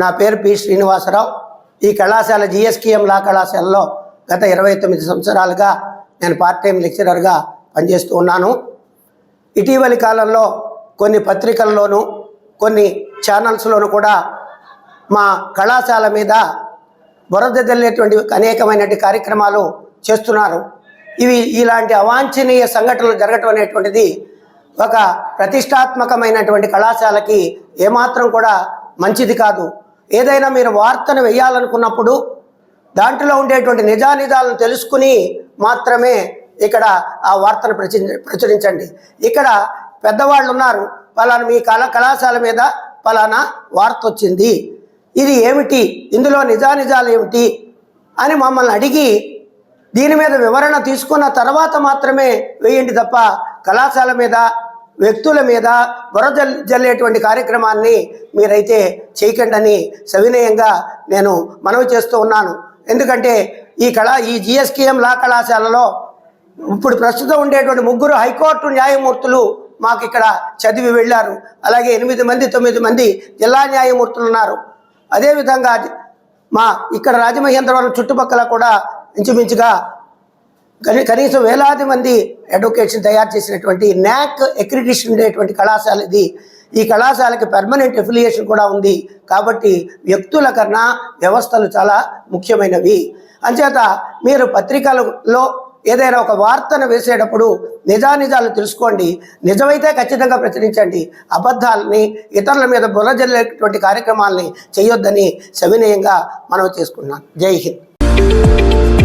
నా పేరు పి శ్రీనివాసరావు. ఈ కళాశాల జిఎస్కేఎం లా కళాశాలలో గత ఇరవై తొమ్మిది సంవత్సరాలుగా నేను పార్ట్ టైం లెక్చరర్గా పనిచేస్తూ ఉన్నాను. ఇటీవలి కాలంలో కొన్ని పత్రికల్లోనూ కొన్ని ఛానల్స్లోనూ కూడా మా కళాశాల మీద బురద జల్లేటువంటి అనేకమైనటువంటి కార్యక్రమాలు చేస్తున్నారు. ఇవి ఇలాంటి అవాంఛనీయ సంఘటనలు జరగటం అనేటువంటిది ఒక ప్రతిష్టాత్మకమైనటువంటి కళాశాలకి ఏమాత్రం కూడా మంచిది కాదు. ఏదైనా మీరు వార్తను వేయాలనుకున్నప్పుడు దాంట్లో ఉండేటువంటి నిజానిజాలను తెలుసుకుని మాత్రమే ఇక్కడ ఆ వార్తను ప్రచురి ప్రచురించండి. ఇక్కడ పెద్దవాళ్ళు ఉన్నారు. పలానా మీ కళ కళాశాల మీద పలానా వార్త వచ్చింది. ఇది ఏమిటి? ఇందులో నిజానిజాలు ఏమిటి? అని మమ్మల్ని అడిగి దీని మీద వివరణ తీసుకున్న తర్వాత మాత్రమే వేయండి తప్ప కళాశాల మీద వ్యక్తుల మీద బుర్ర జల్లేటువంటి కార్యక్రమాన్ని మీరైతే చేయకండి అని సవినయంగా నేను మనవి చేస్తూ ఉన్నాను. ఎందుకంటే ఈ కళా ఈ జిఎస్కేఎం లా కళాశాలలో ఇప్పుడు ప్రస్తుతం ఉండేటువంటి ముగ్గురు హైకోర్టు న్యాయమూర్తులు మాకు ఇక్కడ చదివి వెళ్ళారు. అలాగే ఎనిమిది మంది తొమ్మిది మంది జిల్లా న్యాయమూర్తులు ఉన్నారు. అదేవిధంగా మా ఇక్కడ రాజమహేంద్రవరం చుట్టుపక్కల కూడా ఇంచుమించుగా కనీసం వేలాది మంది అడ్వకేట్స్ని తయారు చేసినటువంటి న్యాక్ ఎక్రిడిషన్ ఉండేటువంటి కళాశాల ఇది ఈ కళాశాలకి పర్మనెంట్ ఎఫిలియేషన్ కూడా ఉంది. కాబట్టి వ్యక్తుల కన్నా వ్యవస్థలు చాలా ముఖ్యమైనవి. అంచేత మీరు పత్రికలలో ఏదైనా ఒక వార్తను వేసేటప్పుడు నిజానిజాలు తెలుసుకోండి. నిజమైతే ఖచ్చితంగా ప్రచురించండి. అబద్ధాలని ఇతరుల మీద బుర్రజల్లేటువంటి కార్యక్రమాలని చేయొద్దని సవినయంగా మనవి చేసుకున్నాను. జై హింద్.